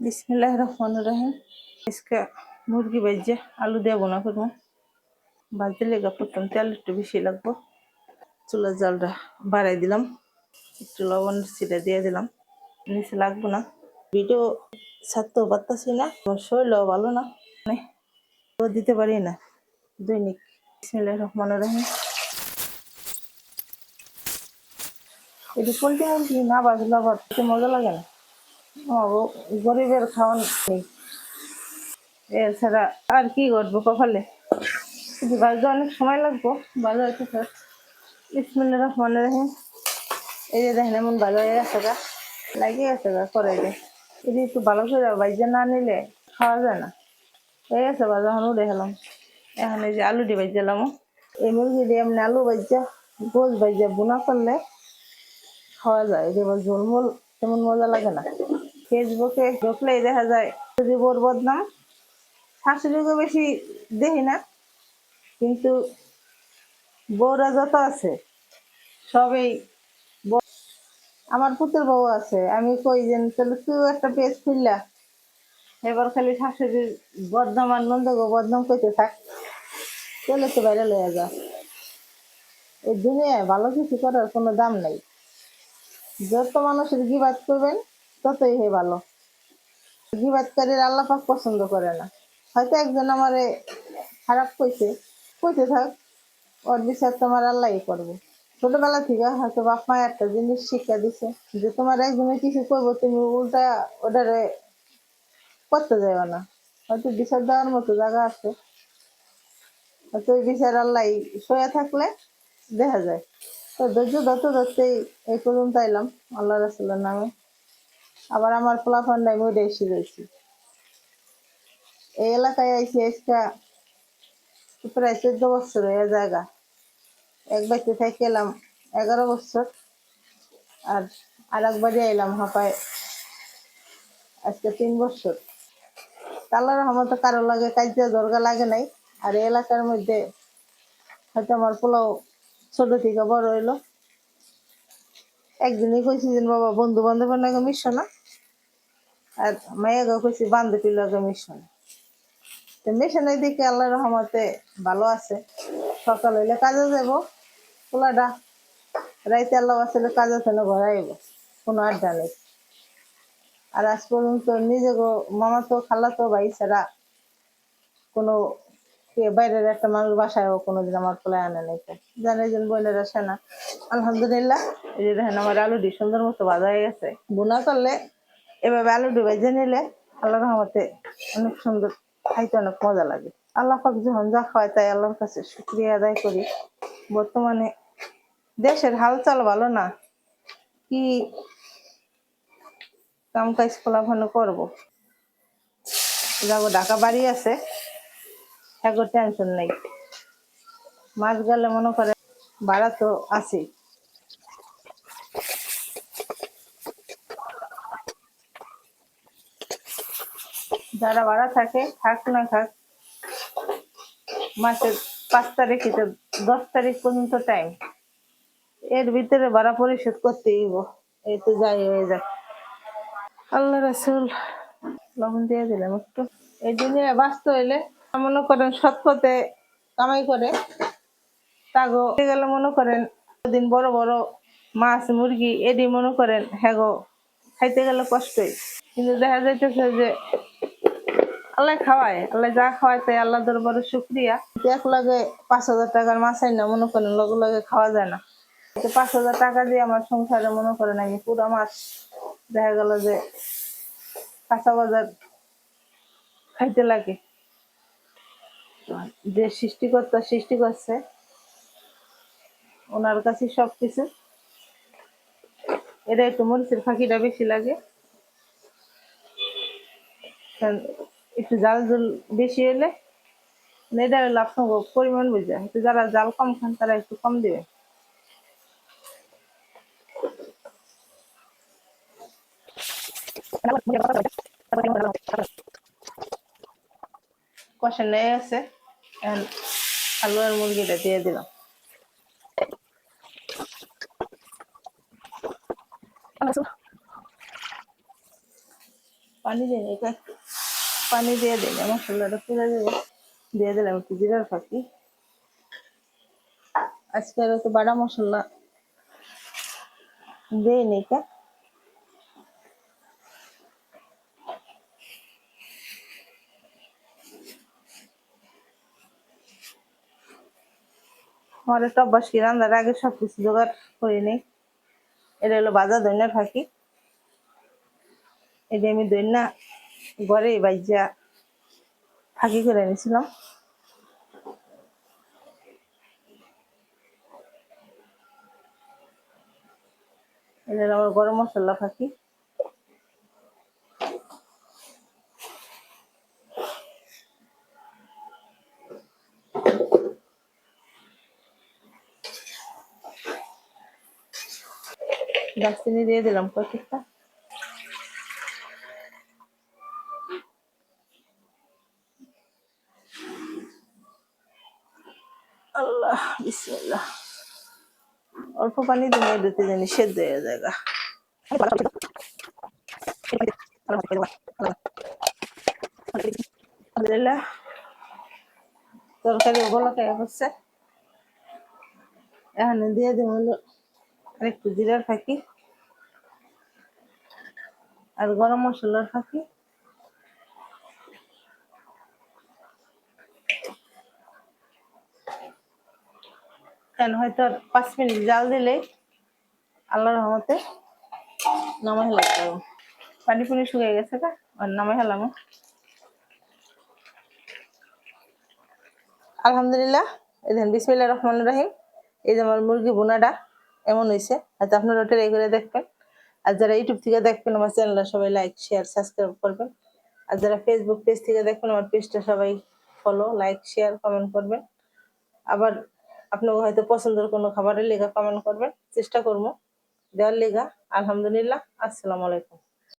বিসমিল্লাহ রহমান রহিম। আজকে মুরগি ভাজছে আলু দিয়ে বোনা করব। ভাজতে লেগে প্রথম তেল একটু বেশি লাগবো। চুলার জালটা বাড়াই দিলাম। একটু লবণ ছিটা দিয়ে দিলাম। নিচে লাগবো না। ভিডিও ছাড়তেও পারতাছি না। শরীরও ভালো না। মানে দিতে পারি না। দৈনিক বিসমিল্লাহ রহমান রহিম। এটি পোলট্রি মুরগি না বাজলে আবার মজা লাগে না। গরিবের খাওয়ান এছাড়া আর কি করব কপালে? বাজতে অনেক সময় লাগবো, ভালো হয়েছে স্যার ইসমিল্লা রহমান রহিম। এই যে দেখেন, এমন হয়ে গেছে গা। লাগিয়ে গেছে গা করে দে যদি একটু ভালো করে বাইজে না নিলে খাওয়া যায় না। হয়ে গেছে বা যখন উঠে গেলাম। এখন এই যে আলু দিয়ে বাইজালাম এই মুরগি দিয়ে এমনি আলু বাইজা গোস বাইজা, বোনা করলে খাওয়া যায়। এবার ঝোলমোল তেমন মজা লাগে না। ফেসবুকে ঢুকলেই দেখা যায় যদি বোর বদনাম শাশুড়িকে বেশি দেখি না, কিন্তু বউরা যত আছে, সবই আমার পুতুর বউ আছে, আমি কই যে তাহলে তুই একটা পেজ খুললা। এবার খালি শাশুড়ির বদনাম আর নন্দগো বদনাম করতে থাক, চলে তো বাইরে লইয়া যা। এই দুনিয়ায় ভালো কিছু করার কোনো দাম নাই। যত মানুষের গিবাদ করবেন ততই হে ভালো। গিবাদকারীর আল্লাপাক পছন্দ করে না। হয়তো একজন আমারে খারাপ কইছে, কইতে থাক, ওর বিচার তোমার আল্লাহ করব। ছোটবেলা থেকে হয়তো বাপ মা একটা জিনিস শিক্ষা দিছে, যে তোমার একজনে কিছু করব, তুমি উল্টা ওটারে করতে যাবে না। হয়তো বিচার দেওয়ার মতো জায়গা আছে। হয়তো ওই বিচার আল্লাহ সয়া থাকলে দেখা যায়। তো ধৈর্য ধরতে ধরতেই এই পর্যন্ত আইলাম, আল্লাহ রাসুল্লার নামে। আবার আমার আমি ওইটা এসে রয়েছি। এই এলাকায় আইসি আজকা প্রায় চোদ্দ বছর হয়ে জায়গা এক বাড়িতে থেকে এলাম এগারো বছর। আর আর একবারই এলাম হাঁপায়। আজকে তিন বছর। আল্লাহ রহমতে কারও লাগে কাজে দরকার লাগে নাই। আর এই এলাকার মধ্যে হয়তো আমার পোলাও ছোট থেকে বড় হইল। একদিনই কইছি যে বাবা বন্ধু বান্ধবের লাগে মিশো না। আর মেয়েকে কইছি বান্ধবীর লাগে মিশো না তো মিশনের দিকে আল্লাহ রহমতে ভালো আছে। সকাল হইলে কাজে যাব পোলাটা রাইতে আল্লাহ আসলে কাজে থেকে ঘরে আইব? কোনো আড্ডা নেই। আর আজ পর্যন্ত নিজে গো মামা তো, খালা তো, ভাই ছাড়া কোনো বাইরের একটা মানুষ বাসায়ও কোনোদিন আমার পোলায় আনে নাই। জানে যে বোনের আসে না। আলহামদুলিল্লাহ, এই যে দেখেন আমার আলুটি সুন্দর মতো বাজা হয়ে গেছে। বোনা করলে এভাবে আলুটি ভেজে নিলে আল্লাহ রহমতে অনেক সুন্দর, খাইতে অনেক মজা লাগে। আল্লাহ পাক যখন যা খাওয়ায় তাই আল্লাহর কাছে শুক্রিয়া আদায় করি। বর্তমানে দেশের হালচাল ভালো না, কি কাম কাজ ফলাফল করব? যাব, ঢাকা বাড়ি আছে এখন টেনশন নেই। মাস গেলে মনে করে ভাড়া তো আছে যারা ভাড়া থাকে, থাক না থাক মাসের পাঁচ তারিখ থেকে দশ তারিখ পর্যন্ত টাইম এর ভিতরে ভাড়া পরিশোধ করতে হইব। এই তো যাই হয়ে যায় আল্লাহ রাসুল, লবণ দিয়ে দিলাম একটু। এই দিনে বাঁচতে হইলে, মনে করেন সৎ পথে কামাই করে, তাগো গেলে মনে করেন দিন বড় বড় মাছ, মুরগি, এডি মনে করেন হ্যাগো খাইতে গেলে কষ্টই। কিন্তু দেখা যাইতেছে যে আল্লাহ খাওয়ায়, আল্লাহ যা খাওয়ায় তাই আল্লাহ দরবারে শুক্রিয়া। এক লাগে পাঁচ হাজার টাকার মাছ না, মনে করেন লগে লগে খাওয়া যায় না। পাঁচ হাজার টাকা দিয়ে আমার সংসারে মনে করেন আমি পুরো মাছ, দেখা গেল যে কাঁচা বাজার খাইতে লাগে। যে সৃষ্টিকর্তা সৃষ্টি করছে, ওনার কাছে সবকিছু। এটা একটু মরিচের ফাঁকিটা বেশি লাগে। একটু জাল জল বেশি হলে এটা হলো আপনার পরিমাণ বুঝে। একটু যারা জাল কম খান, তারা একটু কম দিবে। কষা নেই আছে আলু আর মুরগিটা দিয়ে দিলাম। পানি দিয়ে নিই একটু পানি দিয়ে দিই মশলাটা পুড়ে দেবো দিয়ে দিলাম একটু জিরার ফাঁকি। আজকে আর তো বাটা মশলা দিয়ে নিই কা? আমার একটা অভ্যাস কি, রান্নার আগে সব কিছু জোগাড় করে নেই। এটা হলো বাজা ধনিয়ার ফাঁকি। এটা আমি দইনা ঘরে বাইজা ফাঁকি করে এনেছিলাম। আমার গরম মশলা ফাঁকি। দারচিনি দিয়ে দিলাম কয়েকটা। আল্লাহ, বিসমিল্লাহ। অল্প পানি দিয়ে দিতে জানি সেদ্ধ হয়ে জায়গা আলহামদুলিল্লাহ। তরকারি ওগুলো খেয়ে হচ্ছে এখানে দিয়ে দেবো হলো আরেকটু জিরার ফাঁকি। আর গরম মশলার ফাঁকি। কেন হয়তো আর পাঁচ মিনিট জাল দিলে আল্লাহর রহমতে নামাই লাগবে পানি পুনি শুকিয়ে গেছে কা আর নামাই হেলাম। আলহামদুলিল্লাহ, এই দেখেন, বিসমিল্লাহ রহমান রাহিম। এই যে আমার মুরগি বোনাটা এমন হয়েছে, হয়তো আপনারা ট্রাই করে দেখবেন। আর যারা ইউটিউব থেকে দেখবেন, আমার চ্যানেলটা সবাই লাইক শেয়ার সাবস্ক্রাইব করবেন। আর যারা ফেসবুক পেজ থেকে দেখবেন, আমার পেজটা সবাই ফলো লাইক শেয়ার কমেন্ট করবেন। আবার আপনাকে হয়তো পছন্দের কোনো খাবারের লেখা কমেন্ট করবেন, চেষ্টা করব। দেওয়ার লেখা, আলহামদুলিল্লাহ, আসসালামু আলাইকুম।